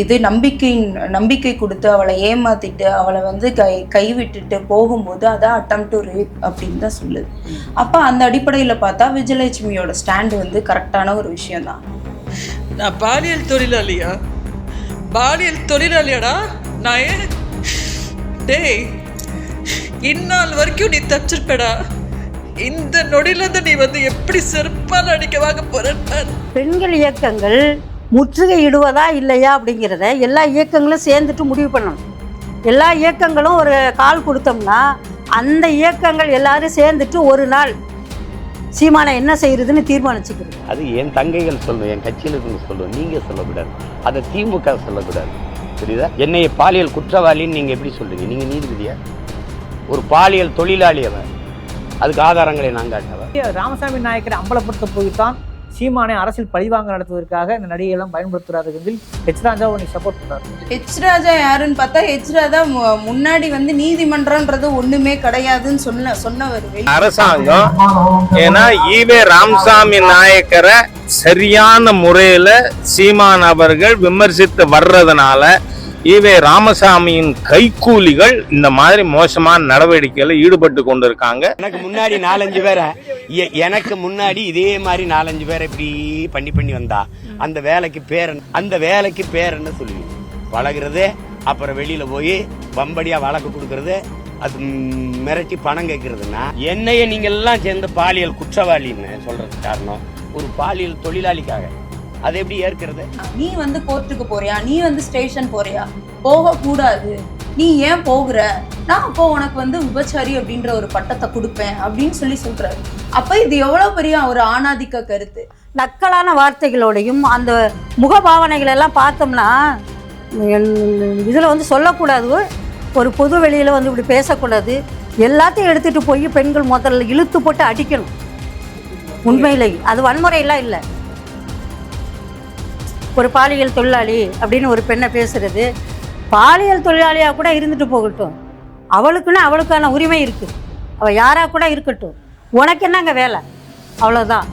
இது நம்பிக்கை நம்பிக்கை கொடுத்து அவளை ஏமாத்திட்டு அவளை வந்து கை கைவிட்டுட்டு போகும்போது அதான் அட்டம் டு ரேப் அப்படின்னு தான் சொல்லுது. அப்போ அந்த அடிப்படையில் பார்த்தா விஜயலட்சுமியோட ஸ்டாண்டு வந்து கரெக்டான ஒரு விஷயம்தான். நான் பாலியல் தொழிலாளியா? பாலியல் தொழிலாளியாடா? நான் ஏன்? டேய் இந்நாள் வரைக்கும் நீ தச்சிருப்படா. இந்த நொடியில நீ வந்து எப்படி செருப்பால் அடிக்க வாங்க பாரு. பெண்கள் இயக்கங்கள் முற்றுகையிடுவதா இல்லையா அப்படிங்கிறத எல்லா இயக்கங்களும் சேர்ந்துட்டு முடிவு பண்ணணும். எல்லா இயக்கங்களும் ஒரு கால் கொடுத்தோம்னா அந்த இயக்கங்கள் எல்லாரும் சேர்ந்துட்டு ஒரு நாள் சீமானை என்ன செய்யறதுன்னு தீர்மானிச்சுக்கிறது. அது என் தங்கைகள் சொல்லணும் என் கட்சியில் இருந்து சொல்லணும் நீங்கள் சொல்லக்கூடாது. அதை திமுக சொல்லக்கூடாது. புரியுதா? என்னைய பாலியல் குற்றவாளின்னு நீங்கள் எப்படி சொல்றீங்க? நீங்கள் நீதிபதியா? ஒரு பாலியல் தொழிலாளி அவன். அதுக்கு ஆதாரங்களை நான் காட்டவா ராமசாமி நாயக்கரை அம்பலப்படுத்த போய்தான் சீமானை அரசியல் பழிவாங்க நடத்துவதற்காக இந்த நடிகை எல்லாம் பயன்படுத்துறாரு என்று ஹெச் ராஜாவை நீ சப்போர்ட் பண்றாரு. ஹெச் ராஜா யாருன்னு பார்த்தா ஹெச் ராஜா முன்னாடி வந்து நீதிமன்றம்ன்றது ஒண்ணுமே கிடையாதுன்னு சொன்ன சொன்னவர் அரசாங்கம் ஏன்னா ஈவே ராமசாமி நாயக்கரை சரியான முறையில சீமான் அவர்கள் விமர்சித்து வர்றதுனால ஈவே ராமசாமியின் கைக்கூலிகள் இந்த மாதிரி மோசமான நடவடிக்கையில் ஈடுபட்டு கொண்டிருக்காங்க. எனக்கு முன்னாடி நாலஞ்சு பேரை எ- எனக்கு முன்னாடி இதே மாதிரி நாலஞ்சு பேரை இப்படி பண்ணி பண்ணி வந்தா அந்த வேலைக்கு பேர் அந்த வேலைக்கு பேர் என்ன சொல்லி? பழகிறது அப்புறம் வெளியில போய் பம்படியா வழக்கு கொடுக்கறது அது மிரட்டி பணம் கேட்கறதுன்னா என்னைய நீங்க எல்லாம் சேர்ந்து பாலியல் குற்றவாளின்னு சொல்றது காரணம் ஒரு பாலியல் தொழிலாளிக்காக. அதை எப்படி ஏற்கிறது? நீ வந்து கோர்ட்டுக்கு போறியா? நீ வந்து ஸ்டேஷன் போறியா? போக கூடாது. நீ ஏன் போகிற? நான் அப்போ உனக்கு வந்து விபச்சாரி அப்படின்ற ஒரு பட்டத்தை கொடுப்பேன் அப்படின்னு சொல்லி சொல்றாரு. அப்ப இது எவ்வளவு பெரிய ஒரு ஆணாதிக்க கருத்து? நக்கலான வார்த்தைகளோடையும் அந்த முகபாவனைகள் எல்லாம் பார்த்தோம்னா இதில் வந்து சொல்லக்கூடாது. ஒரு பொது வெளியில் வந்து இப்படி பேசக்கூடாது. எல்லாத்தையும் எடுத்துகிட்டு போய் பெண்கள் முதல்ல இழுத்து போட்டு அடிக்கணும். உண்மையிலே அது வன்முறையெல்லாம் இல்லை. ஒரு பாலியல் தொழிலாளி அப்படின்னு ஒரு பெண்ணை பேசுறது பாலியல் தொழிலாளியாக கூட இருந்துட்டு போகட்டும். அவளுக்குன்னு அவளுக்கான உரிமை இருக்குது அவள் யாராக கூட இருக்கட்டும். உனக்கு என்னங்க வேலை? அவ்வளோதான்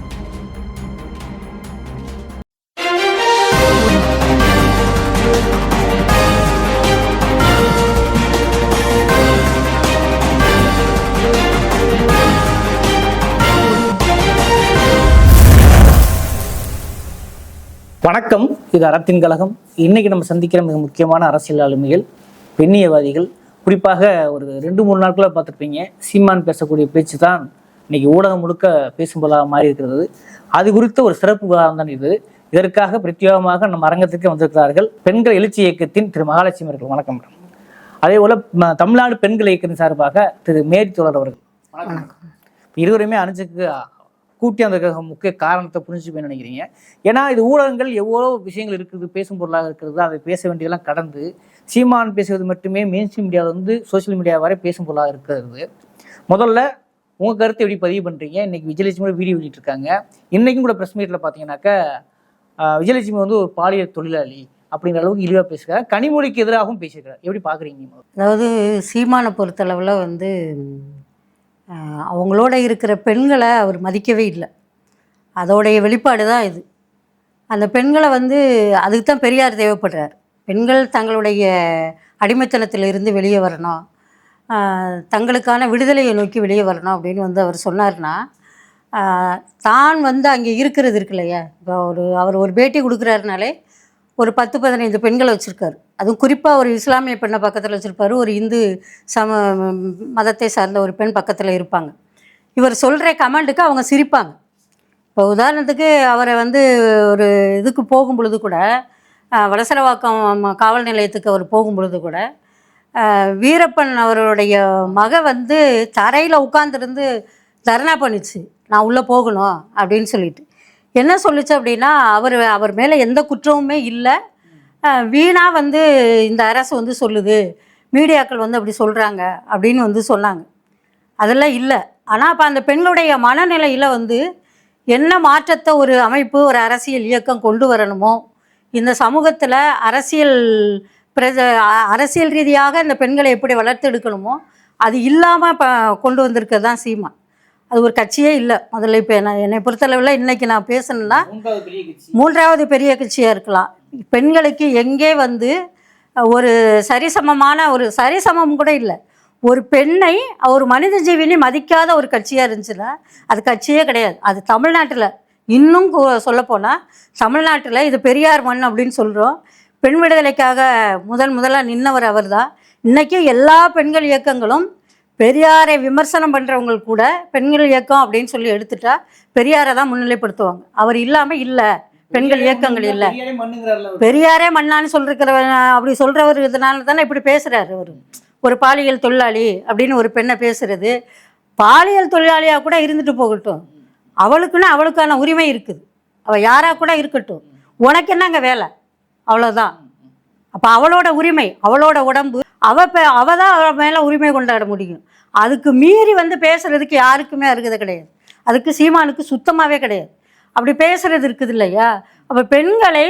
வணக்கம். இது அறத்தின் கழகம். இன்னைக்கு நம்ம சந்திக்கிற மிக முக்கியமான அரசியல் ஆளுமைகள் பெண்ணியவாதிகள் குறிப்பாக ஒரு ரெண்டு மூணு நாட்களாக பார்த்துருப்பீங்க. சீமான் பேசக்கூடிய பேச்சு தான் இன்னைக்கு ஊடகம் முழுக்க பேசும் பொருளாக மாறி இருக்கிறது அது குறித்த ஒரு சிறப்பு விவாதம் தான் இது. இதற்காக பிரத்யேகமாக நம்ம அரங்கத்துக்கு வந்திருக்கிறார்கள் பெண்கள் எழுச்சி இயக்கத்தின் திரு மகாலட்சுமி அவர்கள். வணக்கம் மேடம். அதே போல தமிழ்நாடு பெண்கள் இயக்கத்தின் சார்பாக திரு மேரி தோழர் அவர்கள். வணக்கம். இருவருமே அணிஞ்சுக்கு கூட்டி அந்த முக்கிய காரணத்தை புரிஞ்சுப்பேன்னு நினைக்கிறீங்க. ஏன்னா இது ஊடகங்கள் எவ்வளோ விஷயங்கள் இருக்குது பேசும் பொருளாக இருக்கிறது அதை பேச வேண்டியதெல்லாம் கடந்து சீமான் பேசுவது மட்டுமே மெயின்ஸ்ட்ரீம் மீடியாவில் வந்து சோஷியல் மீடியா வரை பேசும் பொருளாக இருக்கிறது. முதல்ல உங்கள் கருத்தை எப்படி பதிவு பண்ணுறீங்க இன்றைக்கி விஜயலட்சுமி வீடியோ வெளியிட்டிருக்காங்க. இன்றைக்கும் கூட ப்ரெஸ் மீட்டில் பார்த்தீங்கன்னாக்கா விஜயலட்சுமி வந்து ஒரு பாலியல் தொழிலாளி அப்படிங்கிற அளவுக்கு இழிவாக பேசுகிறார் கனிமொழிக்கு எதிராகவும் பேசியிருக்கிறார் எப்படி பார்க்குறீங்க அதாவது சீமானை பொறுத்தளவில் வந்து அவங்களோட இருக்கிற பெண்களை அவர் மதிக்கவே இல்லை. அதோடைய வெளிப்பாடு தான் இது. அந்த பெண்களை வந்து அதுக்கு தான் பெரியார் தேவைப்படுறார். பெண்கள் தங்களுடைய அடிமைத்தனத்தில் இருந்து வெளியே வரணும். தங்களுக்கான விடுதலையை நோக்கி வெளியே வரணும் அப்படின்னு வந்து அவர் சொன்னார்னா தான் வந்து அங்கே இருக்கிறது இருக்கு இல்லையா? இப்போ ஒரு அவர் ஒரு பேட்டி கொடுக்குறாருனாலே ஒரு பத்து பதினைந்து பெண்களை வச்சுருக்காரு. அதுவும் குறிப்பாக ஒரு இஸ்லாமிய பெண்ணை பக்கத்தில் வச்சுருப்பாரு. ஒரு இந்து சம மதத்தை சார்ந்த ஒரு பெண் பக்கத்தில் இருப்பாங்க. இவர் சொல்கிற கமெண்ட்டுக்கு அவங்க சிரிப்பாங்க. இப்போ உதாரணத்துக்கு அவரை வந்து ஒரு இதுக்கு போகும் பொழுது கூட வடசரவாக்கம் வலசரவாக்கம் காவல் நிலையத்துக்கு அவர் போகும் பொழுது கூட வீரப்பன் அவருடைய மக வந்து தரையில் உட்காந்துருந்து தர்ணா பண்ணிச்சு நான் உள்ளே போகணும் அப்படின்னு சொல்லிட்டு. என்ன சொல்லுச்சு அப்படின்னா அவர் அவர் மேலே எந்த குற்றமுமே இல்லை. வீணாக வந்து இந்த அரசு வந்து சொல்லுது. மீடியாக்கள் வந்து அப்படி சொல்கிறாங்க அப்படின்னு வந்து சொன்னாங்க. அதெல்லாம் இல்லை. ஆனால் அப்போ அந்த பெண்களுடைய மனநிலையில் வந்து என்ன மாற்றத்தை ஒரு அமைப்பு ஒரு அரசியல் இயக்கம் கொண்டு வரணுமோ இந்த சமூகத்தில் அரசியல் பிரஜ அரசியல் ரீதியாக இந்த பெண்களை எப்படி வளர்த்து எடுக்கணுமோ அது இல்லாமல் இப்போ கொண்டு வந்திருக்கிறது தான் சீமா. அது ஒரு கட்சியே இல்லை. முதல்ல இப்போ நான் என்னை பொறுத்தளவில் இன்னைக்கு நான் பேசணுன்னா மூன்றாவது பெரிய கட்சியாக இருக்கலாம். பெண்களுக்கு எங்கே வந்து ஒரு சரிசமமான ஒரு சரிசமம் கூட இல்லை. ஒரு பெண்ணை ஒரு மனித ஜீவினி மதிக்காத ஒரு கட்சியாக இருந்துச்சுன்னா அது கட்சியே கிடையாது. அது தமிழ்நாட்டில். இன்னும் சொல்லப்போனால் தமிழ்நாட்டில் இது பெரியார் மண் அப்படின்னு சொல்கிறோம் பெண் விடுதலைக்காக முதல் முதலாக நின்னவர் அவர் தான் இன்றைக்கும் எல்லா பெண்கள் இயக்கங்களும் பெரியாரை விமர்சனம் பண்ணுறவங்க கூட பெண்கள் இயக்கம் அப்படின்னு சொல்லி எடுத்துட்டா பெரியாரை தான் முன்னிலைப்படுத்துவாங்க. அவர் இல்லாமல் இல்லை. பெண்கள் இயக்கங்கள் இல்லை. பெரியாரே மண்ணான்னு சொல்லிருக்கிற அப்படி சொல்கிறவர் இதனால தானே இப்படி பேசுகிறாரு அவர். ஒரு பாலியல் தொழிலாளி அப்படின்னு ஒரு பெண்ணை பேசுறது. பாலியல் தொழிலாளியாக கூட இருந்துட்டு போகட்டும். அவளுக்குன்னு அவளுக்கான உரிமை இருக்குது. அவள் யாராக கூட இருக்கட்டும். உனக்கு என்னங்க வேலை? அவ்வளோதான் அப்போ அவளோட உரிமை அவளோட உடம்பு அவ பே அவ தான் அவ மேலே உரிமை கொண்டாட முடியும். அதுக்கு மீறி வந்து பேசுறதுக்கு யாருக்குமே அருகதை கிடையாது. அதுக்கு சீமானுக்கு சுத்தமாகவே கிடையாது. அப்படி பேசுறது இருக்குது இல்லையா? அப்போ பெண்களை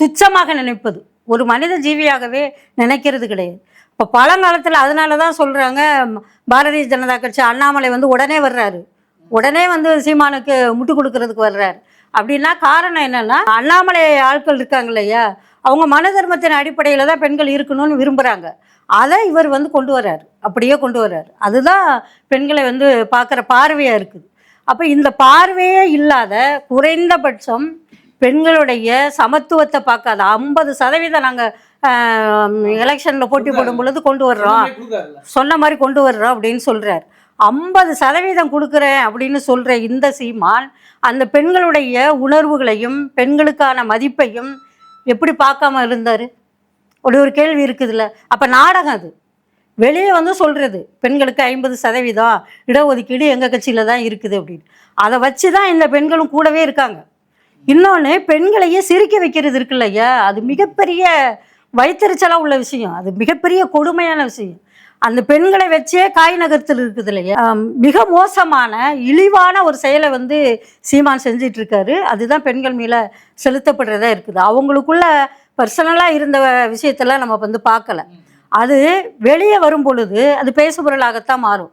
துச்சமாக நினைப்பது. ஒரு மனித ஜீவியாகவே நினைக்கிறது கிடையாது. இப்போ பழங்காலத்தில் அதனால தான் சொல்கிறாங்க பாரதிய ஜனதா கட்சி அண்ணாமலை வந்து உடனே வர்றாரு. உடனே வந்து சீமானுக்கு முட்டு கொடுக்கறதுக்கு வர்றாரு. அப்படின்னா காரணம் என்னென்னா அண்ணாமலை ஆட்கள் இருக்காங்க இல்லையா? அவங்க மன தர்மத்தின் அடிப்படையில் தான் பெண்கள் இருக்கணும்னு விரும்புகிறாங்க அதை இவர் வந்து கொண்டு வர்றாரு. அப்படியே கொண்டு வர்றாரு. அதுதான் பெண்களை வந்து பார்க்குற பார்வையாக இருக்குது. அப்போ இந்த பார்வையே இல்லாத குறைந்தபட்சம் பெண்களுடைய சமத்துவத்தை பார்க்காத ஐம்பது சதவீதம் நாங்கள் எலெக்ஷனில் போட்டி போடும் பொழுது கொண்டு வர்றோம். சொன்ன மாதிரி கொண்டு வர்றோம் அப்படின்னு சொல்கிறார் ஐம்பது சதவீதம் கொடுக்குறேன் அப்படின்னு சொல்கிற இந்த சீமான் அந்த பெண்களுடைய உணர்வுகளையும் பெண்களுக்கான மதிப்பையும் எப்படி பார்க்காம இருந்தார்? ஒரு ஒரு கேள்வி இருக்குதுல்ல. அப்போ நாடகம் அது. வெளியே வந்து சொல்கிறது பெண்களுக்கு ஐம்பது சதவீதம் இடஒதுக்கீடு எங்கள் கட்சியில் தான் இருக்குது அப்படின்னு. அதை வச்சு தான் இந்த பெண்களும் கூடவே இருக்காங்க. இன்னொன்று பெண்களையே சிரிக்க வைக்கிறது இருக்குல்லையா அது மிகப்பெரிய வைத்தறிச்சலாக உள்ள விஷயம். அது மிகப்பெரிய கொடுமையான விஷயம். அந்த பெண்களை வச்சே காய் நகர்த்தல் இருக்குது இல்லையா? மிக மோசமான இழிவான ஒரு செயலை வந்து சீமான் செஞ்சிட்டு இருக்காரு அதுதான் பெண்கள் மேலே செலுத்தப்படுறதா இருக்குது. அவங்களுக்குள்ள பர்சனலாக இருந்த விஷயத்தெல்லாம் நம்ம வந்து பார்க்கல. அது வெளியே வரும் பொழுது அது பேசுபொருளாகத்தான் மாறும்.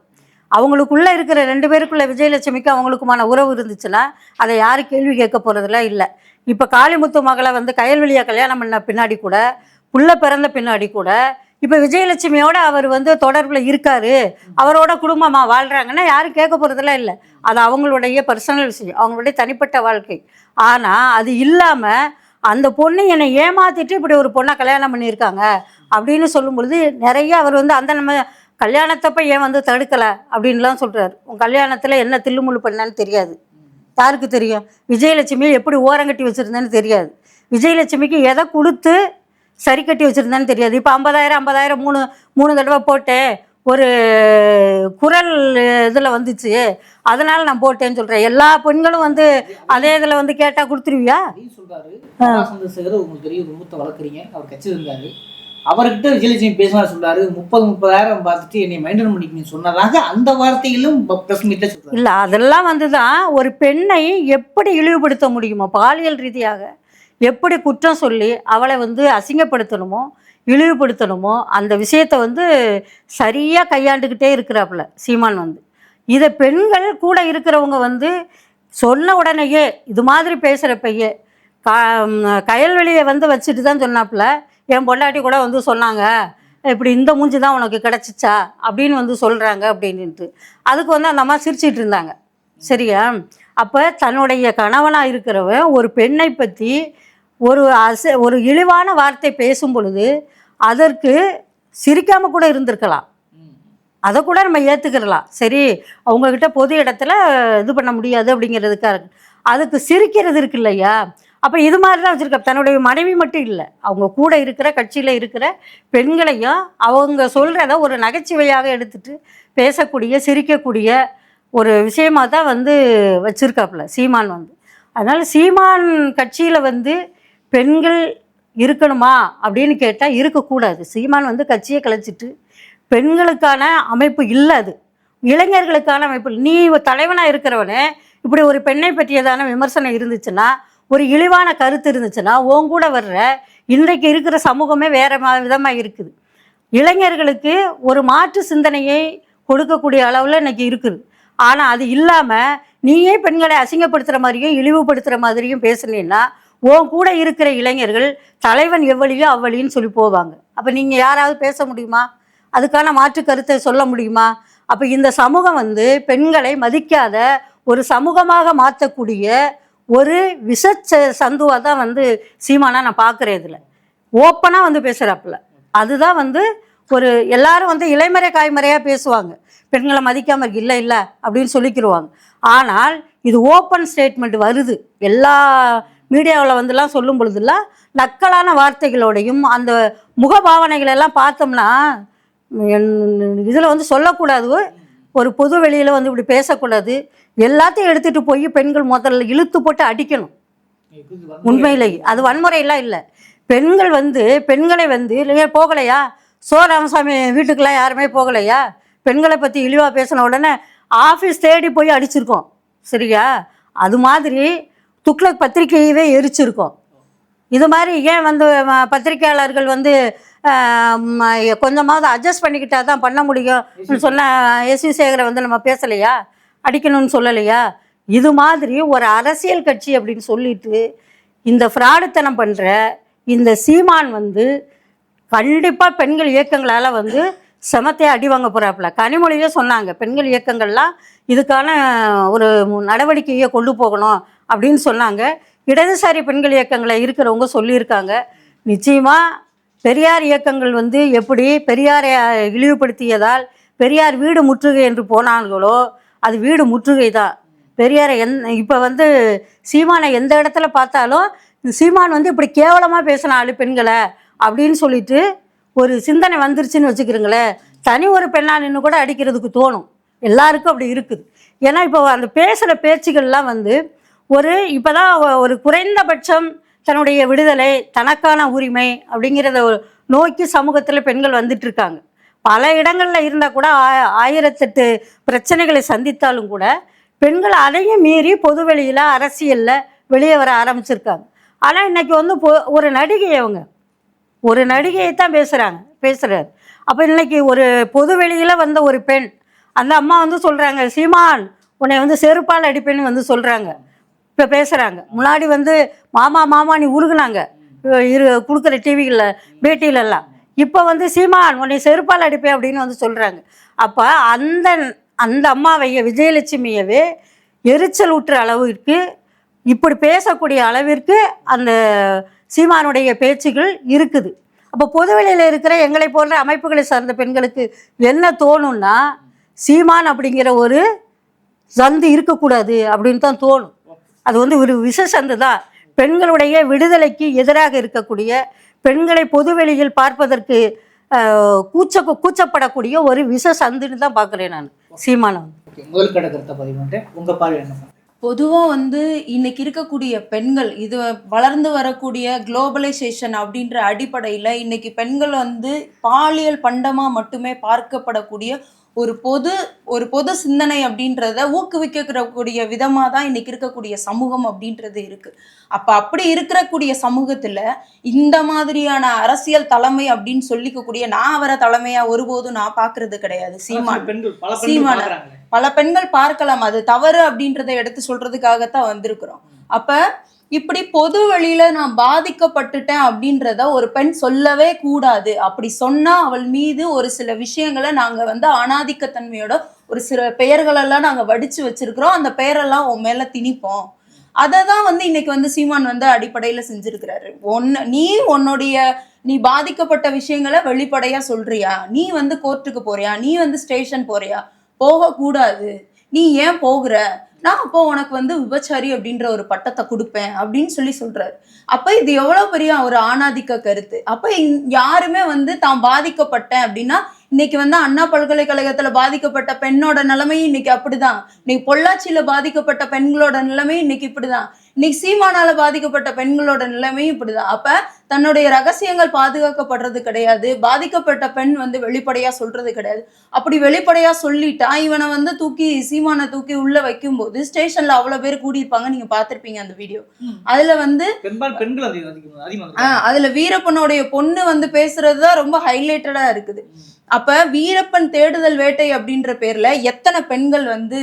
அவங்களுக்குள்ள இருக்கிற ரெண்டு பேருக்குள்ள விஜயலட்சுமிக்கு அவங்களுக்குமான உறவு இருந்துச்சுன்னா அதை யாரும் கேள்வி கேட்க போறதுல இல்லை. இப்போ காளிமுத்து மகளை வந்து கயல்வெளியை கல்யாணம் பண்ண பின்னாடி கூட புள்ள பிறந்த பின்னாடி கூட இப்போ விஜயலட்சுமியோட அவர் வந்து தொடர்பில் இருக்காரு. அவரோட குடும்பமாக வாழ்கிறாங்கன்னா யாரும் கேட்க போகிறதெல்லாம் இல்லை. அது அவங்களுடைய பர்சனல் விஷயம். அவங்களுடைய தனிப்பட்ட வாழ்க்கை. ஆனால் அது இல்லாமல் அந்த பொண்ணு என்னை ஏமாத்திட்டு இப்படி ஒரு பொண்ணை கல்யாணம் பண்ணியிருக்காங்க அப்படின்னு சொல்லும் பொழுது நிறைய அவர் வந்து அந்த நம்ம கல்யாணத்தப்ப ஏன் வந்து தடுக்கலை? அப்படின்லாம் சொல்கிறாரு உன் கல்யாணத்தில் என்ன தில்லுமுள்ளு பண்ணான்னு தெரியாது. யாருக்கு தெரியும்? விஜயலட்சுமியை எப்படி ஓரங்கட்டி வச்சுருந்தேன்னு தெரியாது. விஜயலட்சுமிக்கு எதை கொடுத்து சரி கட்டி வச்சுருந்தேன்னு தெரியாது. இப்போ ஐம்பதாயிரம் ஐம்பதாயிரம் மூணு மூணு தடவை போட்டேன் ஒரு குரல் இதில் வந்துச்சு. அதனால் நான் போட்டேன்னு சொல்கிறேன் எல்லா பெண்களும் வந்து அதே இதில் வந்து கேட்டால் கொடுத்துருவியா? சந்திரசேகர் உங்களுக்கு தெரியும் ஒரு மூத்த வழக்கறிஞர் அவர் கட்சி இருந்தாரு. அவர்கிட்ட விஜயலட்சுமி பேசினா சொல்றாரு முப்பது முப்பதாயிரம் பார்த்துட்டு என்னை மெயின்டைன் பண்ணிக்கணும்னு சொன்னதாக அந்த வார்த்தையிலும் பிரஸ் இல்லை அதெல்லாம் வந்து தான் ஒரு பெண்ணை எப்படி இழிவுபடுத்த முடியுமோ பாலியல் ரீதியாக. எப்படி குற்றம் சொல்லி அவளை வந்து அசிங்கப்படுத்தணுமோ இழிவுபடுத்தணுமோ அந்த விஷயத்தை வந்து சரியாக கையாண்டுக்கிட்டே இருக்கிறாப்புல சீமான் வந்து. இதை பெண்கள் கூட இருக்கிறவங்க வந்து சொன்ன உடனேயே இது மாதிரி பேசுகிறப்பயே க கயல்வெளியை வந்து வச்சுட்டு தான் சொன்னாப்புல என் பொண்டாட்டி கூட வந்து சொன்னாங்க இப்படி இந்த மூஞ்சி தான் உனக்கு கிடச்சிச்சா அப்படின்னு வந்து சொல்கிறாங்க அப்படின்ட்டு அதுக்கு வந்து அந்த அம்மா சிரிச்சிட்டு இருந்தாங்க. சரியா? அப்போ தன்னுடைய கணவனாக இருக்கிறவன் ஒரு பெண்ணை பற்றி ஒரு அச ஒரு இழிவான வார்த்தை பேசும் பொழுது அதற்கு சிரிக்காமல் கூட இருந்திருக்கலாம். அதை கூட நம்ம ஏற்றுக்கிறலாம் சரி அவங்கக்கிட்ட பொது இடத்துல இது பண்ண முடியாது அப்படிங்கிறதுக்காக அதுக்கு சிரிக்கிறது இருக்கு இல்லையா? அப்போ இது மாதிரி தான் வச்சுருக்க. தன்னுடைய மனைவி மட்டும் இல்லை. அவங்க கூட இருக்கிற கட்சியில் இருக்கிற பெண்களையும் அவங்க சொல்கிறத ஒரு நகைச்சுவையாக எடுத்துட்டு பேசக்கூடிய சிரிக்கக்கூடிய ஒரு விஷயமாக தான் வந்து வச்சுருக்காப்புல சீமான் வந்து. அதனால் சீமான் கட்சியில் வந்து பெண்கள் இருக்கணுமா அப்படின்னு கேட்டால் இருக்கக்கூடாது. சீமான் வந்து கட்சியை கலைச்சிட்டு பெண்களுக்கான அமைப்பு இல்லை அது. இளைஞர்களுக்கான அமைப்பு நீ தலைவனாக இருக்கிறவனே இப்படி ஒரு பெண்ணை பற்றியதான விமர்சனம் இருந்துச்சுன்னா ஒரு இழிவான கருத்து இருந்துச்சுன்னா உன் கூட வர்ற இன்றைக்கு இருக்கிற சமூகமே வேறு மா விதமாக இருக்குது. இளைஞர்களுக்கு ஒரு மாற்று சிந்தனையை கொடுக்கக்கூடிய அளவில் இன்னைக்கு இருக்குது. ஆனால் அது இல்லாமல் நீயே பெண்களை அசிங்கப்படுத்துகிற மாதிரியும் இழிவுபடுத்துகிற மாதிரியும் பேசுனீன்னா உன் கூட இருக்கிற இளைஞர்கள் தலைவன் எவ்வளியோ அவ்வளின்னு சொல்லி போவாங்க. அப்போ நீங்கள் யாராவது பேச முடியுமா? அதுக்கான மாற்று கருத்தை சொல்ல முடியுமா? அப்போ இந்த சமூகம் வந்து பெண்களை மதிக்காத ஒரு சமூகமாக மாற்றக்கூடிய ஒரு விஷ சந்துவாக தான் வந்து சீமானா நான் பார்க்குறேன் இதில். ஓப்பனாக வந்து பேசுகிறாப்புல அதுதான் வந்து ஒரு எல்லாரும் வந்து இலைமறை காய்மறையாக பேசுவாங்க. பெண்களை மதிக்காம இருக்கு இல்லை இல்லை அப்படின்னு சொல்லிக்கிடுவாங்க ஆனால் இது ஓப்பன் ஸ்டேட்மெண்ட் வருது. எல்லா மீடியாவில் வந்துலாம் சொல்லும் பொழுதுலாம் நக்கலான வார்த்தைகளோடையும் அந்த முகபாவனைகளெல்லாம் பார்த்தோம்னா இதில் வந்து சொல்லக்கூடாது. ஒரு பொது வெளியில் வந்து இப்படி பேசக்கூடாது. எல்லாத்தையும் எடுத்துகிட்டு போய் பெண்கள் முதல்ல இழுத்து போட்டு அடிக்கணும். உண்மையிலேயே. அது வன்முறையெல்லாம் இல்லை. பெண்கள் வந்து பெண்களை வந்து இல்லையா போகலையா? சோ. ராமசாமி வீட்டுக்கெல்லாம் யாருமே போகலையா? பெண்களை பற்றி இழிவாக பேசின உடனே ஆஃபீஸ் தேடி போய் அடிச்சிருக்கோம். சரியா? அது மாதிரி துக்ளக் பத்திரிக்கையவே எரிச்சிருக்கோம். இது மாதிரி ஏன் வந்து ம, பத்திரிக்கையாளர்கள் வந்து கொஞ்சமாவது அட்ஜஸ்ட் பண்ணிக்கிட்டா தான் பண்ண முடியும்? சொன்ன எஸ். வி. சேகரை வந்து நம்ம பேசலையா? அடிக்கணும்னு சொல்லலையா? இது மாதிரி ஒரு அரசியல் கட்சி அப்படின்னு சொல்லிட்டு இந்த ஃப்ராடுத்தனம் பண்ணுற இந்த சீமான் வந்து கண்டிப்பாக பெண்கள் இயக்கங்களால் வந்து செமத்தையை அடி வாங்க போகிறாப்புல கனிமொழியே சொன்னாங்க பெண்கள் இயக்கங்கள்லாம் இதுக்கான ஒரு நடவடிக்கையை கொண்டு போகணும். அப்படின்னு சொன்னாங்க. இடதுசாரி பெண்கள் இயக்கங்களை இருக்கிறவங்க சொல்லியிருக்காங்க. நிச்சயமாக பெரியார் இயக்கங்கள் வந்து எப்படி பெரியாரை இழிவுபடுத்தியதால் பெரியார் வீடு முற்றுகை என்று போனார்களோ அது வீடு முற்றுகை தான். பெரியாரை எந் இப்போ வந்து சீமானை எந்த இடத்துல பார்த்தாலும் சீமான் வந்து இப்படி கேவலமாக பேசின பெண்களை அப்படின்னு சொல்லிட்டு ஒரு சிந்தனை வந்துருச்சுன்னு வச்சுக்கிறீங்களேன் தனி ஒரு பெண்ணா நின்று கூட அடிக்கிறதுக்கு தோணும். எல்லாருக்கும் அப்படி இருக்குது. ஏன்னா இப்போ அந்த பேசுகிற பேச்சுகள்லாம் வந்து ஒரு இப்போ தான் ஒரு குறைந்தபட்சம் தன்னுடைய விடுதலை தனக்கான உரிமை அப்படிங்கிறத நோக்கி சமூகத்தில் பெண்கள் வந்துட்டு இருக்காங்க பல இடங்களில் இருந்தால் கூட ஆ- ஆயிரத்தெட்டு பிரச்சனைகளை சந்தித்தாலும் கூட பெண்கள் அதையும் மீறி பொதுவெளியில் அரசியலில் வெளியே வர ஆரம்பிச்சிருக்காங்க. ஆனால் இன்னைக்கு வந்து பொ- ஒரு நடிகை அவங்க ஒரு நடிகையை தான் பேசுகிறாங்க பேசுகிறார் அப்போ இன்றைக்கி ஒரு பொது வெளியில் வந்த ஒரு பெண் அந்த அம்மா வந்து சொல்கிறாங்க சீமான் உன்னை வந்து செருப்பால் அடிப்பேன்னு வந்து சொல்கிறாங்க இப்போ பேசுகிறாங்க முன்னாடி வந்து மாமா மாமானி உருகுனாங்க. இரு கொடுக்குற டிவிகளில் பேட்டியிலெல்லாம் இப்போ வந்து சீமான் உன்னை செருப்பால் அடிப்பேன் அப்படின்னு வந்து சொல்கிறாங்க அப்போ அந்த அந்த அம்மாவைய விஜயலட்சுமியவே எரிச்சல் ஊட்டுற அளவிற்கு இப்படி பேசக்கூடிய அளவிற்கு அந்த சீமானுடைய பேச்சுகள் இருக்குது. அப்போ பொதுவெளியில் இருக்கிற எங்களை போன்ற அமைப்புகளை சார்ந்த பெண்களுக்கு என்ன தோணும்னா சீமான் அப்படிங்கிற ஒரு சந்து இருக்கக்கூடாது அப்படின்னு தான் தோணும். அது வந்து ஒரு விஷ சந்து தான் பெண்களுடைய விடுதலைக்கு எதிராக இருக்கக்கூடிய பெண்களை பொதுவெளியில் பார்ப்பதற்கு கூச்ச கூச்சப்படக்கூடிய ஒரு விஷ சந்துன்னு தான் பார்க்குறேன் நான். சீமானம் ஓகே முதல் கட்ட கருத்தை பதிவு பண்ணிட்டேன் உங்கள் பார்வை என்ன? பொதுவாக வந்து இன்னைக்கு இருக்கக்கூடிய பெண்கள் இது வளர்ந்து வரக்கூடிய குளோபலைசேஷன் அப்படின்ற அடிப்படையில் இன்னைக்கு பெண்கள் வந்து பாலியல் பண்டமாக மட்டுமே பார்க்கப்படக்கூடிய ஒரு பொது ஒரு பொது சிந்தனை அப்படின்றத ஊக்குவிக்கக்கூடிய விதமாக தான் இன்னைக்கு இருக்கக்கூடிய சமூகம் அப்படின்றது இருக்கு. அப்போ அப்படி இருக்கக்கூடிய சமூகத்தில் இந்த மாதிரியான அரசியல் தலைமை அப்படின்னு சொல்லிக்கக்கூடிய நான் அவரை தலைமையா ஒருபோதும் நான் பார்க்கறது கிடையாது. சீமான். சீமான. பல பெண்கள் பார்க்கலாம். அது தவறு அப்படின்றத எடுத்து சொல்றதுக்காகத்தான் வந்திருக்கிறோம். அப்ப இப்படி பொது வழியில நான் பாதிக்கப்பட்டுட்டேன் அப்படின்றத ஒரு பெண் சொல்லவே கூடாது. அப்படி சொன்னா அவள் மீது ஒரு சில விஷயங்களை நாங்க வந்து அனாதிக்கத்தன்மையோட ஒரு சில பெயர்களெல்லாம் நாங்க வடிச்சு வச்சிருக்கிறோம். அந்த பெயரெல்லாம் உன் மேல திணிப்போம். அதை தான் வந்து இன்னைக்கு வந்து சீமான் வந்து அடிப்படையில செஞ்சிருக்கிறாரு. ஒன்னு நீ உன்னுடைய நீ பாதிக்கப்பட்ட விஷயங்களை வெளிப்படையா சொல்றியா? நீ வந்து கோர்ட்டுக்கு போறியா? நீ வந்து ஸ்டேஷன் போறியா? போகக்கூடாது. நீ ஏன் போகிற? நான் அப்போ உனக்கு வந்து விபச்சாரி அப்படின்ற ஒரு பட்டத்தை கொடுப்பேன் அப்படின்னு சொல்லி சொல்றாரு. அப்ப இது எவ்வளவு பெரிய ஒரு ஆணாதிக்க கருத்து. அப்ப யாருமே வந்து தான் பாதிக்கப்பட்டேன் அப்படின்னா இன்னைக்கு வந்து அண்ணா பல்கலைக்கழகத்துல பாதிக்கப்பட்ட பெண்ணோட நிலைமையும் இன்னைக்கு அப்படிதான். இன்னைக்கு பொள்ளாச்சியில பாதிக்கப்பட்ட பெண்களோட நிலைமையும் இன்னைக்கு இப்படிதான். இன்னைக்கு சீமானால பாதிக்கப்பட்ட பெண்களோட நிலைமையும் இப்படிதான். அப்ப தன்னுடைய ரகசியங்கள் பாதுகாக்கப்படுறது கிடையாது. பாதிக்கப்பட்ட பெண் வந்து வெளிப்படையா சொல்றது கிடையாது. அப்படி வெளிப்படையா சொல்லிட்டா இவனை வந்து தூக்கி சீமானை தூக்கி உள்ள வைக்கும்போது ஸ்டேஷன்ல அவ்வளவு பேர் கூடியிருப்பாங்க. நீங்க பார்த்திருப்பீங்க அந்த வீடியோ. அதுல வந்து பெண்பால் பெண்கள் அதிகம் அதிகம் அதிகம் ஆ, அதுல வீரப்பனுடைய பொண்ணு வந்து பேசுறது தான் ரொம்ப ஹைலைட்டடா இருக்குது. அப்ப வீரப்பன் தேடுதல் வேட்டை அப்படின்ற பேர்ல எத்தனை பெண்கள் வந்து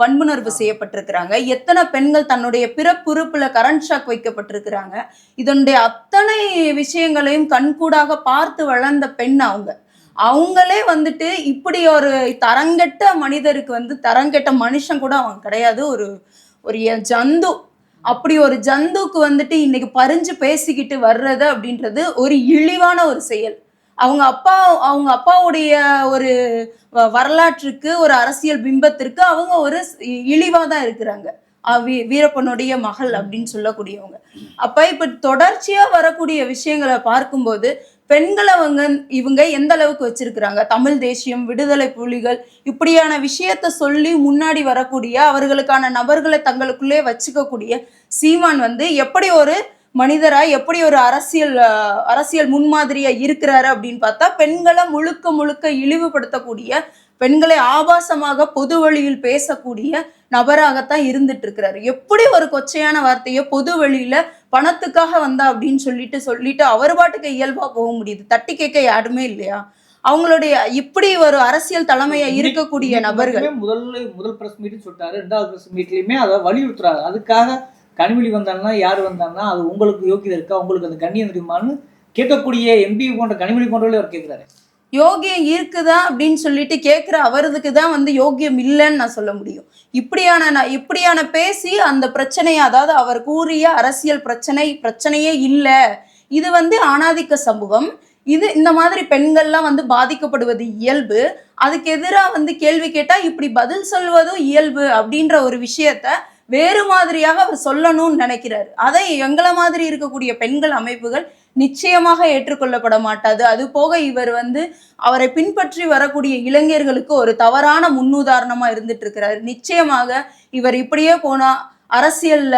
வன்புணர்வு செய்யப்பட்டிருக்கிறாங்க? எத்தனை பெண்கள் தன்னுடைய பிறப்புறுப்புல கரண்ட் ஷாக் வைக்கப்பட்டிருக்கிறாங்க? இதனுடைய அத்தனை விஷயங்களையும் கண்கூடாக பார்த்து வளர்ந்த பெண் அவங்க. அவங்களே வந்துட்டு இப்படி ஒரு தரங்கெட்ட மனிதருக்கு வந்து தரங்கெட்ட மனுஷன் கூட அவங்க கிடையாது. ஒரு ஒரு ஜந்து. அப்படி ஒரு ஜந்துக்கு வந்துட்டு இன்னைக்கு பறிஞ்சு பேசிக்கிட்டு வர்றது அப்படின்றது ஒரு இழிவான ஒரு செயல். அவங்க அப்பா அவங்க அப்பாவுடைய ஒரு வரலாற்றுக்கு ஒரு அரசியல் பிம்பத்திற்கு அவங்க ஒரு இழிவாக தான் இருக்கிறாங்க வீரப்பனுடைய மகள் அப்படின்னு சொல்லக்கூடியவங்க. அப்ப இப்ப தொடர்ச்சியா வரக்கூடிய விஷயங்களை பார்க்கும்போது பெண்களை அவங்க இவங்க எந்த அளவுக்கு வச்சிருக்கிறாங்க? தமிழ் தேசியம் விடுதலை புலிகள் இப்படியான விஷயத்த சொல்லி முன்னாடி வரக்கூடிய அவர்களுக்கான நபர்களை தங்களுக்குள்ளே வச்சுக்கக்கூடிய சீமான் வந்து எப்படி ஒரு மனிதரா எப்படி ஒரு அரசியல் அரசியல் முன்மாதிரியா இருக்கிறாரு அப்படின்னு பார்த்தா பெண்களை முழுக்க முழுக்க இழிவுபடுத்தக்கூடிய பெண்களை ஆபாசமாக பொது வழியில் பேசக்கூடிய நபராகத்தான் இருந்துட்டு இருக்கிறாரு. எப்படி ஒரு கொச்சையான வார்த்தையை பொது வெளியில பணத்துக்காக வந்தா அப்படின்னு சொல்லிட்டு சொல்லிட்டு அவர் பாட்டுக்கு இயல்பா போக முடியுது. தட்டி கேட்க யாருமே இல்லையா? அவங்களுடைய இப்படி ஒரு அரசியல் தலைமையா இருக்கக்கூடிய நபர்கள். முதல்ல முதல் பிரஸ் மீட் சொல்லிட்டாரு. ரெண்டாவது பிரஸ் மீட்லயுமே அதை வலியுறுத்துறாரு. அதுக்காக கனிமொழி வந்தாங்கன்னா யார் வந்தாங்கன்னா அது உங்களுக்கு யோகியதை இருக்கா? உங்களுக்கு அந்த கண்ணியம் தெரியுமான்னு கேட்கக்கூடிய எம்பி போன்ற கனிமொழி போன்றவர்களே அவர் கேட்குறாரு. யோகியம் இருக்குதா அப்படின்னு சொல்லிட்டு கேட்குற அவரதுக்கு தான் வந்து யோகியம் இல்லைன்னு நான் சொல்ல முடியும். இப்படியான நான் இப்படியான பேசி அந்த பிரச்சனையை அதாவது அவர் கூறிய அரசியல் பிரச்சனை பிரச்சனையே இல்லை. இது வந்து ஆணாதிக்க சமூகம் இது இந்த மாதிரி பெண்கள்லாம் வந்து பாதிக்கப்படுவது இயல்பு. அதுக்கு எதிராக வந்து கேள்வி கேட்டால் இப்படி பதில் சொல்வதும் இயல்பு அப்படின்ற ஒரு விஷயத்த வேறு மாதிரியாக அவர் சொல்லணும்னு நினைக்கிறாரு. அதை எங்களை மாதிரி இருக்கக்கூடிய பெண்கள் அமைப்புகள் நிச்சயமாக ஏற்றுக்கொள்ளப்பட மாட்டாது. அது போக இவர் வந்து அவரை பின்பற்றி வரக்கூடிய இளைஞர்களுக்கு ஒரு தவறான முன்னுதாரணமா இருந்துட்டு இருக்கிறாரு. நிச்சயமாக இவர் இப்படியே போனா அரசியல்ல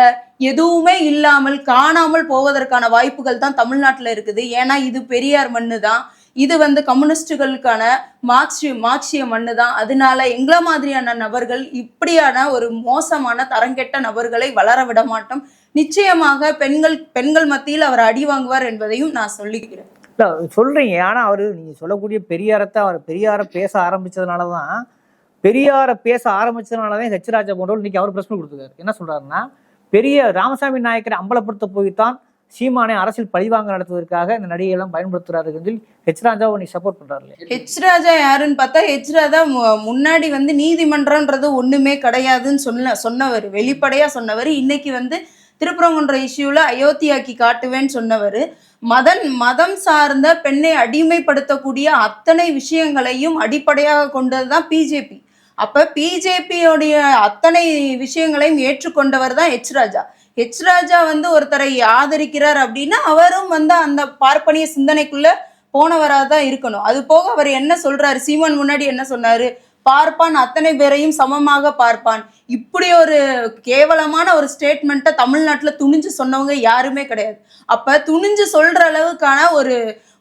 எதுவுமே இல்லாமல் காணாமல் போவதற்கான வாய்ப்புகள் தான் தமிழ்நாட்டுல இருக்குது. ஏன்னா இது பெரியார் மண்ணு தான் இது வந்து கம்யூனிஸ்டுகளுக்கான மார்க்சிய மார்க்சிய மண்ணு தான் அதனால எங்களை மாதிரியான நபர்கள் இப்படியான ஒரு மோசமான தரங்கெட்ட நபர்களை வளர விட மாட்டோம். நிச்சயமாக பெண்கள் பெண்கள் மத்தியில் அவர் அடி வாங்குவார் என்பதையும் நான் சொல்லிக்கிறேன். இல்லை சொல்கிறீங்க ஆனால் அவர் நீங்கள் சொல்லக்கூடிய பெரியாரத்தை அவர் பெரியாரை பேச ஆரம்பிச்சதுனால தான் பெரியாரை பேச ஆரம்பித்ததுனால தான் ஹெச் ராஜா போன்றவர் இன்னைக்கு அவர் பிரச்சனை கொடுத்துருக்காரு. என்ன சொல்கிறாருன்னா பெரிய ராமசாமி நாயக்கரை அம்பலப்படுத்த போய்த்தான் சீமானை அரசியல் பழிவாங்க நடத்துவதற்காக இந்த நடிகை எல்லாம் பயன்படுத்துறாருன்னு சொல்லி ஹெச் ராஜாவை நீ சப்போர்ட் பண்றாரு ஹெச் ராஜா யாருன்னு பார்த்தா ஹெச் ராஜா முன்னாடி வந்து நீதிமன்றம்ன்றது ஒண்ணுமே கிடையாதுன்னு சொன்ன சொன்னவர். வெளிப்படையா சொன்னவர். இன்னைக்கு வந்து திருப்புறங்குன்ற இஷ்யூல அயோத்தியாக்கி காட்டுவேன்னு சொன்னவர். மதன் மதம் சார்ந்த பெண்ணை அடிமைப்படுத்தக்கூடிய அத்தனை விஷயங்களையும் அடிப்படையாக கொண்டது தான் பிஜேபி அப்ப பிஜேபியோடைய அத்தனை விஷயங்களையும் ஏற்றுக்கொண்டவர் தான் ஹெச் ராஜா. ஹெச் ராஜா வந்து ஒருத்தரை ஆதரிக்கிறார் அப்படின்னா அவரும் வந்து அந்த பார்ப்பனிய சிந்தனைக்குள்ள போனவராக தான் இருக்கணும். அது போக அவர் என்ன சொல்றாரு? சீமான் முன்னாடி என்ன சொன்னாரு? பார்ப்பான் அத்தனை பேரையும் சமமாக பார்ப்பான். இப்படி ஒரு கேவலமான ஒரு ஸ்டேட்மெண்ட்டை தமிழ்நாட்டில் துணிஞ்சு சொன்னவங்க யாருமே கிடையாது. அப்போ துணிஞ்சு சொல்கிற அளவுக்கான ஒரு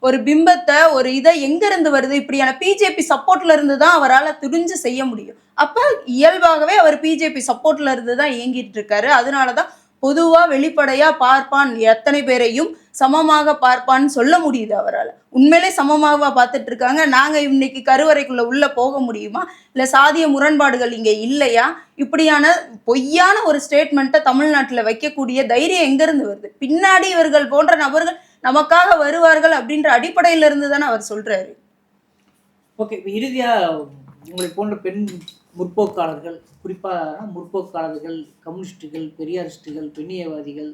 ஒரு பிம்பத்தை ஒரு இதை எங்கேருந்து வருது? இப்படியான பிஜேபி சப்போர்ட்ல இருந்து தான் அவரால் துணிஞ்சு செய்ய முடியும். அப்போ இயல்பாகவே அவர் பிஜேபி சப்போர்ட்ல இருந்து தான் இயங்கிட்டு இருக்காரு. அதனால தான் பொதுவாக வெளிப்படையாக பார்ப்பான் எத்தனை பேரையும் சமமாக பார்ப்பான்னு சொல்ல முடியுது அவரால். உண்மையிலே சமமாக பார்த்துட்டு இருக்காங்க. நாங்கள் இன்னைக்கு கருவறைக்குள்ளே உள்ளே போக முடியுமா? இல்லை சாதிய முரண்பாடுகள் இங்கே இல்லையா? இப்படியான பொய்யான ஒரு ஸ்டேட்மெண்ட்டை தமிழ்நாட்டில் வைக்கக்கூடிய தைரியம் எங்கேருந்து வருது? பின்னாடி இவர்கள் போன்ற நபர்கள் நமக்காக வருவார்கள் அப்படின்ற அடிப்படையிலிருந்து தானே அவர் சொல்கிறாரு ஓகே இறுதியாக உங்களை போன்ற பெண் முற்போக்காளர்கள் குறிப்பாக முற்போக்காளர்கள் கம்யூனிஸ்ட்டுகள் பெரியாரிஸ்டுகள் பெண்ணியவாதிகள்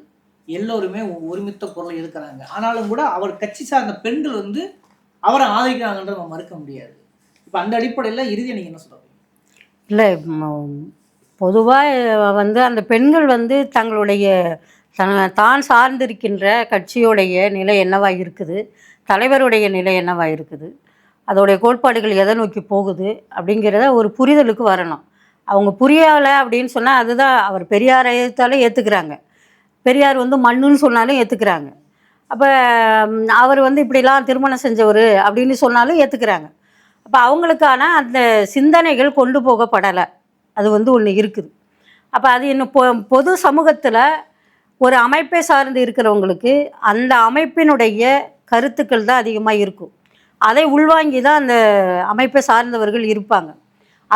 எல்லோருமே ஒருமித்த குரலை இருக்கிறாங்க ஆனாலும் கூட அவர் கட்சி சார்ந்த பெண்கள் வந்து அவரை ஆதரிக்கிறாங்கன்ற நம்ம மறுக்க முடியாது. இப்போ அந்த அடிப்படையில் இறுதியை நீங்கள் என்ன சொல்கிறீங்க இல்லை பொதுவாக வந்து அந்த பெண்கள் வந்து தங்களுடைய தன் தான் சார்ந்திருக்கின்ற கட்சியுடைய நிலை என்னவாக இருக்குது தலைவருடைய நிலை என்னவாக இருக்குது அதோடைய கோட்பாடுகள் எதை நோக்கி போகுது அப்படிங்கிறத ஒரு புரிதலுக்கு வரணும். அவங்க புரியலை அப்படின்னு சொன்னால் அதுதான் அவர் பெரியாரை ஏற்றாலும் ஏற்றுக்கிறாங்க பெரியார் வந்து மண்ணுன்னு சொன்னாலும் ஏற்றுக்கிறாங்க அப்போ அவர் வந்து இப்படிலாம் திருமணம் செஞ்சவர் அப்படின்னு சொன்னாலும் ஏற்றுக்கிறாங்க அப்போ அவங்களுக்கான அந்த சிந்தனைகள் கொண்டு போகப்படலை. அது வந்து ஒன்று இருக்குது. அப்போ அது இன்னும் பொ பொது சமூகத்தில் ஒரு அமைப்பை சார்ந்து இருக்கிறவங்களுக்கு அந்த அமைப்பினுடைய கருத்துக்கள் தான் அதிகமாக இருக்கும். அதை உள்வாங்கி தான் அந்த அமைப்பை சார்ந்தவர்கள் இருப்பாங்க.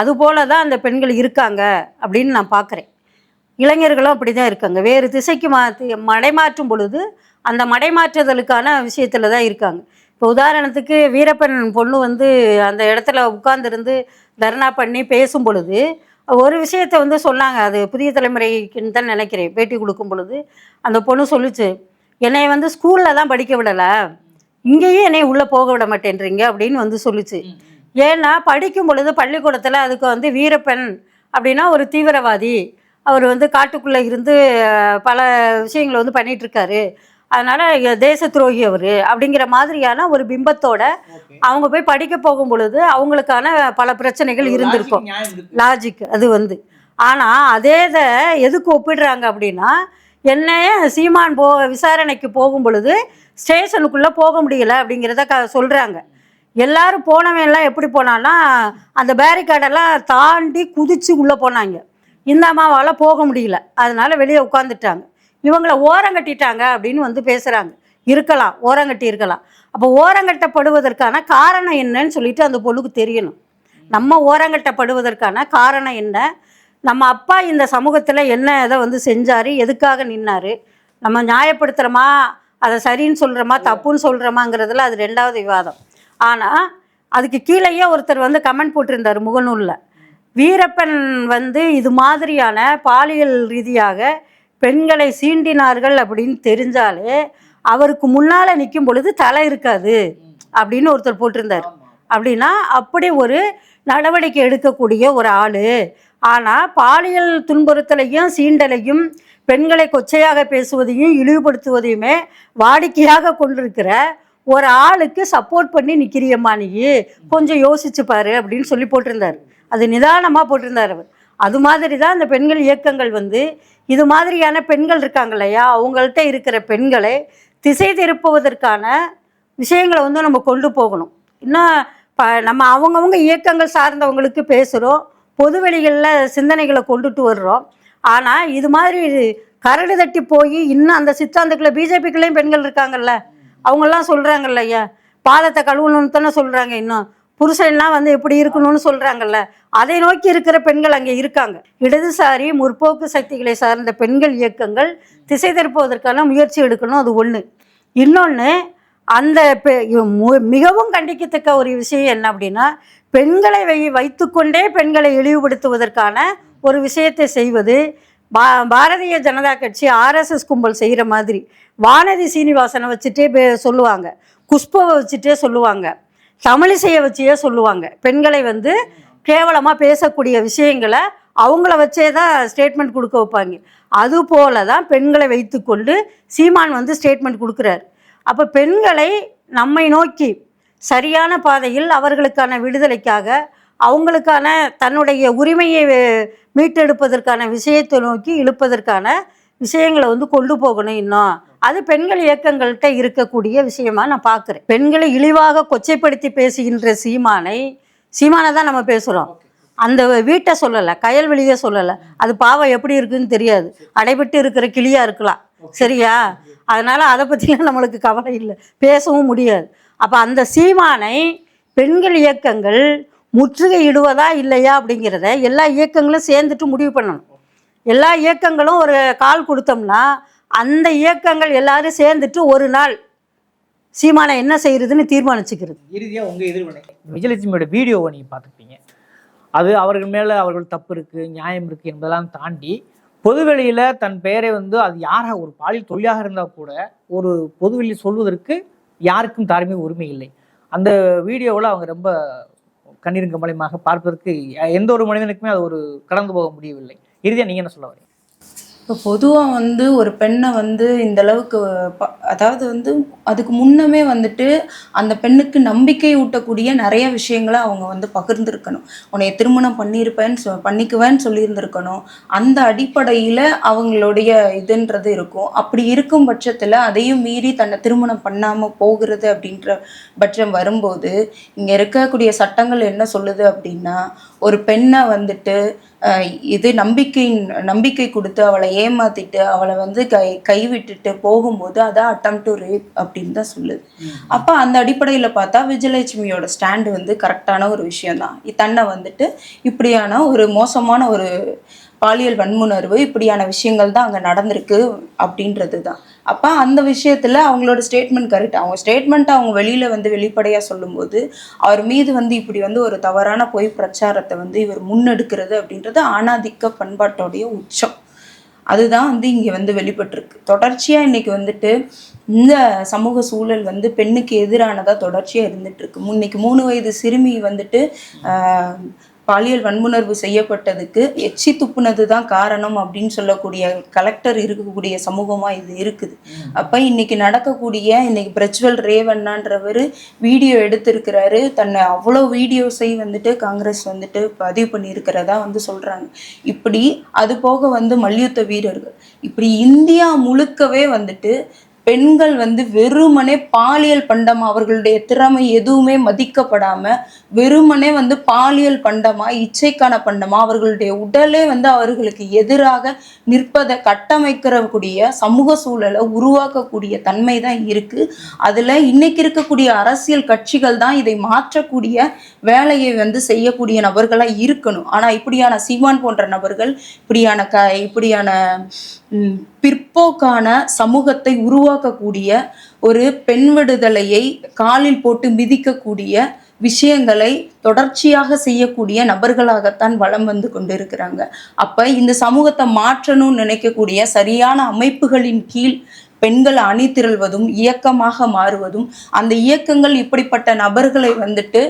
அதுபோல தான் அந்த பெண்கள் இருக்காங்க அப்படின்னு நான் பார்க்குறேன். இளைஞர்களும் அப்படி தான் இருக்காங்க. வேறு திசைக்கு மாற்றி மடைமாற்றும் பொழுது அந்த மடைமாற்றுதலுக்கான விஷயத்தில் தான் இருக்காங்க. இப்போ உதாரணத்துக்கு வீரப்பன் பொண்ணு வந்து அந்த இடத்துல உட்கார்ந்துருந்து தர்ணா பண்ணி பேசும் பொழுது ஒரு விஷயத்தை வந்து சொன்னாங்க. அது புதிய தலைமுறைக்குன்னு தான் நினைக்கிறேன். பேட்டி கொடுக்கும் பொழுது அந்த பொண்ணு சொல்லிச்சு என்னை வந்து ஸ்கூலில் தான் படிக்க விடலை. இங்கேயும் என்னை உள்ளே போக விட மாட்டேன்றீங்க அப்படின்னு வந்து சொல்லுச்சு. ஏன்னா படிக்கும் பொழுது பள்ளிக்கூடத்தில் அதுக்கு வந்து வீரப்பன் அப்படின்னா ஒரு தீவிரவாதி. அவர் வந்து காட்டுக்குள்ளே இருந்து பல விஷயங்களை வந்து பண்ணிட்டு இருக்காரு. அதனால் தேச துரோகி அவர் அப்படிங்கிற மாதிரியான ஒரு பிம்பத்தோட அவங்க போய் படிக்க போகும் பொழுது அவங்களுக்கான பல பிரச்சனைகள் இருந்திருக்கும். லாஜிக் அது வந்து. ஆனால் அதே இதை எதுக்கு ஒப்பிடுறாங்க அப்படின்னா என்னைய சீமான் போ விசாரணைக்கு போகும் பொழுது ஸ்டேஷனுக்குள்ளே போக முடியல அப்படிங்கிறத க சொல்கிறாங்க எல்லாரும் போனவன்லாம் எப்படி போனான்னா அந்த பேரிகார்டெல்லாம் தாண்டி குதிச்சு உள்ளே போனாங்க. இந்த அம்மாவால் போக முடியல. அதனால் வெளியே உட்காந்துட்டாங்க இவங்களை ஓரங்கட்டிட்டாங்க அப்படின்னு வந்து பேசுகிறாங்க இருக்கலாம் ஓரங்கட்டி இருக்கலாம். அப்போ ஓரங்கட்டப்படுவதற்கான காரணம் என்னன்னு சொல்லிட்டு அந்த பொண்ணுக்கு தெரியணும். நம்ம ஓரங்கட்டப்படுவதற்கான காரணம் என்ன? நம்ம அப்பா இந்த சமூகத்தில் என்ன இதை வந்து செஞ்சார்? எதுக்காக நின்னார்? நம்ம நியாயப்படுத்துகிறோமா அதை சரின்னு சொல்கிறோமா தப்புன்னு சொல்கிறோமாங்கிறதுல அது ரெண்டாவது விவாதம். ஆனால் அதுக்கு கீழேயே ஒருத்தர் வந்து கமெண்ட் போட்டிருந்தார் முகநூலில். வீரப்பன் வந்து இது மாதிரியான பாலியல் ரீதியாக பெண்களை சீண்டினார்கள் அப்படின்னு தெரிஞ்சாலே அவருக்கு முன்னால் நிற்கும் பொழுது தலை இருக்காது அப்படின்னு ஒருத்தர் போட்டிருந்தார். அப்படின்னா அப்படி ஒரு நடவடிக்கை எடுக்கக்கூடிய ஒரு ஆள் ஆனால் பாலியல் துன்புறுத்தலையும் சீண்டலையும் பெண்களை கொச்சையாக பேசுவதையும் இழிவுபடுத்துவதையுமே வாடிக்கையாக கொண்டிருக்கிற ஒரு ஆளுக்கு சப்போர்ட் பண்ணி நிற்கிறியம்மா நீ. கொஞ்சம் யோசிச்சு பாரு அப்படின்னு சொல்லி போட்டிருந்தார். அது நிதானமாக போட்டிருந்தார் அவர். அது மாதிரி தான் அந்த பெண்கள் இயக்கங்கள் வந்து. இது மாதிரியான பெண்கள் இருக்காங்க இல்லையா? அவங்கள்ட்ட இருக்கிற பெண்களை திசை திருப்புவதற்கான விஷயங்களை வந்து நம்ம கொண்டு போகணும். இன்னும் ப நம்ம அவங்கவுங்க இயக்கங்கள் சார்ந்தவங்களுக்கு பேசுகிறோம் பொதுவெளிகளில் சிந்தனைகளை கொண்டுட்டு வர்றோம். ஆனால் இது மாதிரி கரடு தட்டி போய் இன்னும் அந்த சித்தாந்தக்குள்ளே பிஜேபிக்குள்ளேயும் பெண்கள் இருக்காங்கல்ல அவங்கெல்லாம் சொல்கிறாங்கல்ல ஐயா. பாதத்தை கழுவணும்னு தானே சொல்கிறாங்க இன்னும். புருஷன்லாம் வந்து எப்படி இருக்கணும்னு சொல்கிறாங்கல்ல அதை நோக்கி இருக்கிற பெண்கள் அங்கே இருக்காங்க. இடதுசாரி முற்போக்கு சக்திகளை சார்ந்த பெண்கள் இயக்கங்கள் திசை திருப்புவதற்கான முயற்சி எடுக்கணும் அது ஒன்று இன்னொன்று அந்த பெ- மு- மிகவும் கண்டிக்கத்தக்க ஒரு விஷயம் என்ன அப்படின்னா பெண்களை வை வைத்துக்கொண்டே பெண்களை இழிவுபடுத்துவதற்கான ஒரு விஷயத்தை செய்வது பா பாரதிய ஜனதா கட்சி ஆர்எஸ்எஸ் கும்பல் செய்கிற மாதிரி வானதி சீனிவாசனை வச்சுட்டே பே- சொல்லுவாங்க. குஷ்பவை வச்சுட்டே சொல்லுவாங்க. தமிழிசையை வச்சே சொல்லுவாங்க. பெண்களை வந்து கேவலமாக பேசக்கூடிய விஷயங்களை அவங்கள வச்சே தான் ஸ்டேட்மெண்ட் கொடுக்க வைப்பாங்க. அதுபோல தான் பெண்களை வைத்துக்கொண்டு சீமான் வந்து ஸ்டேட்மெண்ட் கொடுக்குறாரு. அப்போ பெண்களை நம்மை நோக்கி சரியான பாதையில் அவர்களுக்கான விடுதலைக்காக அவங்களுக்கான தன்னுடைய உரிமையை மீட்டெடுப்பதற்கான விஷயத்தை நோக்கி இழுப்பதற்கான விஷயங்களை வந்து கொண்டு போகணும் இன்னும். அது பெண்கள் இயக்கங்கள்கிட்ட இருக்கக்கூடிய விஷயமா நான் பார்க்குறேன் பெண்களை இழிவாக கொச்சைப்படுத்தி பேசுகின்ற சீமானை சீமானை தான் நம்ம பேசுகிறோம் அந்த வீட்டை சொல்லலை கயல்வெளியை சொல்லலை. அது பாவம் எப்படி இருக்குன்னு தெரியாது. அடைபட்டு இருக்கிற கிளியாக இருக்கலாம். சரியா? அதனால அதை பற்றிலாம் நம்மளுக்கு கவலை இல்லை. பேசவும் முடியாது. அப்போ அந்த சீமானை பெண்கள் இயக்கங்கள் முற்றுகையிடுவதா இல்லையா அப்படிங்கிறத எல்லா இயக்கங்களும் சேர்ந்துட்டு முடிவு பண்ணணும். எல்லா இயக்கங்களும் ஒரு கால் கொடுத்தோம்னா அந்த இயக்கங்கள் எல்லாரும் சேர்ந்துட்டு ஒரு நாள் சீமானை என்ன செய்யறதுன்னு தீர்மானிச்சுக்கிறது. இறுதியாக உங்கள் எதிர்வினை விஜயலட்சுமியோட வீடியோவை நீங்கள் பார்த்துருப்பீங்க அது அவர்கள் மேலே அவர்கள் தப்பு இருக்குது நியாயம் இருக்குது என்பதெல்லாம் தாண்டி பொதுவெளியில் தன் பெயரை வந்து அது யாராக ஒரு பாலியல் தொழிலாக இருந்தால் கூட ஒரு பொதுவெளி சொல்வதற்கு யாருக்கும் தார்மீக உரிமை இல்லை. அந்த வீடியோவில் அவங்க ரொம்ப கண்ணீரும் கம்பளையுமாக பார்ப்பதற்கு எந்த ஒரு மனிதனுக்குமே அது ஒரு கடந்து போக முடியவில்லை. இறுதியாக நீங்கள் என்ன சொல்ல வரீங்க? இப்போ பொதுவாக வந்து ஒரு பெண்ணை வந்து இந்த அளவுக்கு ப- அதாவது வந்து அதுக்கு முன்னமே வந்துட்டு அந்த பெண்ணுக்கு நம்பிக்கை ஊட்டக்கூடிய நிறைய விஷயங்களை அவங்க வந்து பகிர்ந்துருக்கணும். உன்னைய திருமணம் பண்ணியிருப்பேன்னு சொ பண்ணிக்குவேன்னு சொல்லியிருந்திருக்கணும். அந்த அடிப்படையில் அவங்களுடைய இதுன்றது இருக்கும். அப்படி இருக்கும் பட்சத்தில் அதையும் மீறி தன்னை திருமணம் பண்ணாமல் போகிறது அப்படின்ற பட்சம் வரும்போது இங்கே இருக்கக்கூடிய சட்டங்கள் என்ன சொல்லுது அப்படின்னா ஒரு பெண்ணை வந்துட்டு இது நம்பிக்கை நம்பிக்கை கொடுத்து அவளை ஏமாத்திட்டு அவளை வந்து கை கைவிட்டுட்டு போகும்போது அதான் அட்டம் டு ரேப் அப்படின்னு தான் சொல்லுது. அப்போ அந்த அடிப்படையில் பார்த்தா விஜயலட்சுமியோட ஸ்டாண்டு வந்து கரெக்டான ஒரு விஷயம்தான் தன்னை வந்துட்டு இப்படியான ஒரு மோசமான ஒரு பாலியல் வன்முணர்வு இப்படியான விஷயங்கள் தான் அங்கே நடந்திருக்கு அப்படின்றது தான். அப்போ அந்த விஷயத்தில் அவங்களோட ஸ்டேட்மெண்ட் கரெக்ட் அவங்க ஸ்டேட்மெண்ட் அவங்க வெளியில் வந்து வெளிப்படையாக சொல்லும்போது அவர் மீது வந்து இப்படி வந்து ஒரு தவறான பொய் பிரச்சாரத்தை வந்து இவர் முன்னெடுக்கிறது அப்படின்றது ஆணாதிக்க பண்பாட்டோடைய உச்சம். அதுதான் வந்து இங்கே வந்து வெளிப்பட்டிருக்கு. தொடர்ச்சியாக இன்றைக்கி வந்துட்டு இந்த சமூக சூழல் வந்து பெண்ணுக்கு எதிரானதாக தொடர்ச்சியாக இருந்துகிட்ருக்கு முன்னைக்கு இன்னைக்கு மூணு வயது சிறுமி வந்துட்டு பாலியல் வன்முணர்வு செய்யப்பட்டதுக்கு எச்சி துப்புனது தான் காரணம் அப்படின்னு சொல்லக்கூடிய கலெக்டர் இருக்கக்கூடிய சமூகமாக இது இருக்குது. அப்போ இன்னைக்கு நடக்கக்கூடிய இன்னைக்கு பிரஜ்வல் ரேவண்ணான்றவர் வீடியோ எடுத்திருக்கிறாரு. தன்னை அவ்வளோ வீடியோஸை வந்துட்டு காங்கிரஸ் வந்துட்டு பதிவு பண்ணியிருக்கிறதா வந்து சொல்கிறாங்க இப்படி அது போக வந்து மல்யுத்த வீரர்கள். இப்படி இந்தியா முழுக்கவே வந்துட்டு பெண்கள் வந்து வெறுமனே பாலியல் பண்டம் அவர்களுடைய திறமை எதுவுமே மதிக்கப்படாம வெறுமனே வந்து பாலியல் பண்டமா இச்சைக்கான பண்டமா அவர்களுடைய உடலே வந்து அவர்களுக்கு எதிராக நிற்பதை கட்டமைக்கிறக்கூடிய சமூக சூழலை உருவாக்கக்கூடிய தன்மை தான் இருக்கு. அதுல இன்னைக்கு இருக்கக்கூடிய அரசியல் கட்சிகள் தான் இதை மாற்றக்கூடிய வேலையை வந்து செய்யக்கூடிய நபர்களா இருக்கணும். ஆனா இப்படியான சீமான் போன்ற நபர்கள் இப்படியான க இப்படியான பிற்போக்கான சமூகத்தை உருவாக்கக்கூடிய ஒரு பெண் விடுதலையை காலில் போட்டு மிதிக்கக்கூடிய விஷயங்களை தொடர்ச்சியாக செய்யக்கூடிய நபர்களாகத்தான் வலம் வந்து கொண்டிருக்கிறாங்க. அப்ப இந்த சமூகத்தை மாற்றணும்னு நினைக்கக்கூடிய சரியான அமைப்புகளின் கீழ் பெண்கள் அணி திரள்வதும் இயக்கமாக மாறுவதும் அந்த இயக்கங்கள் இப்படிப்பட்ட நபர்களை வந்துட்டு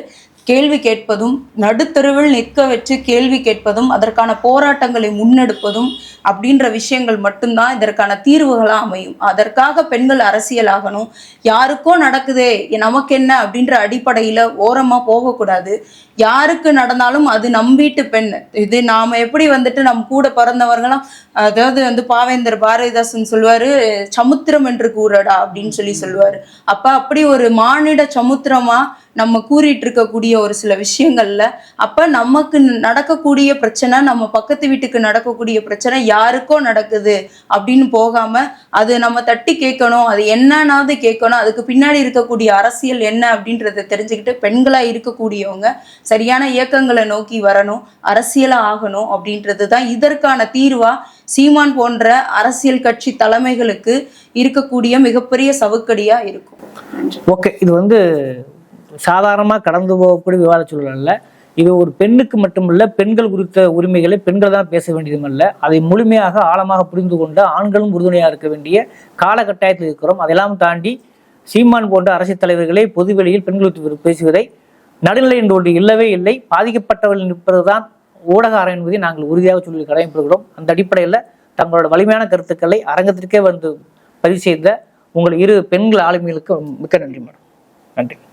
கேள்வி கேட்பதும் நடுத்தருவில் நிற்க வச்சு கேள்வி கேட்பதும் அதற்கான போராட்டங்களை முன்னெடுப்பதும் அப்படின்ற விஷயங்கள் மட்டும்தான் இதற்கான தீர்வுகளாக அமையும். அதற்காக பெண்கள் அரசியலாகணும். யாருக்கோ நடக்குதே நமக்கு என்ன அப்படின்ற அடிப்படையில் ஓரமாக போகக்கூடாது. யாருக்கு நடந்தாலும் அது நம் வீட்டு பெண். இது நாம் எப்படி வந்துட்டு நம் கூட பிறந்தவர்களாம் அதாவது வந்து பாவேந்தர் பாரதிதாசன் சொல்லுவார் சமுத்திரம் என்று கூறடா அப்படின்னு சொல்லி சொல்லுவார் அப்போ அப்படி ஒரு மானிட சமுத்திரமாக நம்ம கூறிட்டு இருக்கக்கூடிய ஒரு சில விஷயங்கள்ல அப்ப நமக்கு நடக்கக்கூடிய பிரச்சனை நம்ம பக்கத்து வீட்டுக்கு நடக்கக்கூடிய பிரச்சனை யாருக்கோ நடக்குது அப்படின்னு போகாம அது நம்ம தட்டி கேட்கணும் அது என்னன்னாவது கேட்கணும் அதுக்கு பின்னாடி இருக்கக்கூடிய அரசியல் என்ன அப்படின்றத தெரிஞ்சுக்கிட்டு பெண்களா இருக்கக்கூடியவங்க சரியான இயக்கங்களை நோக்கி வரணும் அரசியலா ஆகணும் அப்படின்றது தான் இதற்கான தீர்வா சீமான் போன்ற அரசியல் கட்சி தலைமைகளுக்கு இருக்கக்கூடிய மிகப்பெரிய சவுக்கடியா இருக்கும். ஓகே இது வந்து சாதாரணமாக கடந்து போகக்கூடிய விவாத சூழல் இது ஒரு பெண்ணுக்கு மட்டுமல்ல பெண்கள் குறித்த உரிமைகளை பெண்கள் தான் பேச வேண்டியதுமல்ல அதை முழுமையாக ஆழமாக புரிந்து கொண்டு ஆண்களும் உறுதுணையாக இருக்க வேண்டிய காலகட்டாயத்தில் இருக்கிறோம். அதெல்லாம் தாண்டி சீமான் போன்ற அரசியல் தலைவர்களே பொதுவெளியில் பெண்கள் பேசுவதை நடுநிலை என்று ஒன்று இல்லவே இல்லை. பாதிக்கப்பட்டவர்கள் நிற்பதுதான் ஊடக அறம் என்பதை நாங்கள் உறுதியாக சொல்லி கடமைப்படுகிறோம். அந்த அடிப்படையில் தங்களோட வலிமையான கருத்துக்களை அரங்கத்திற்கே வந்து பதிவு செய்த உங்கள் இரு பெண்கள் ஆளுமைகளுக்கு மிக்க நன்றி மேடம். நன்றி.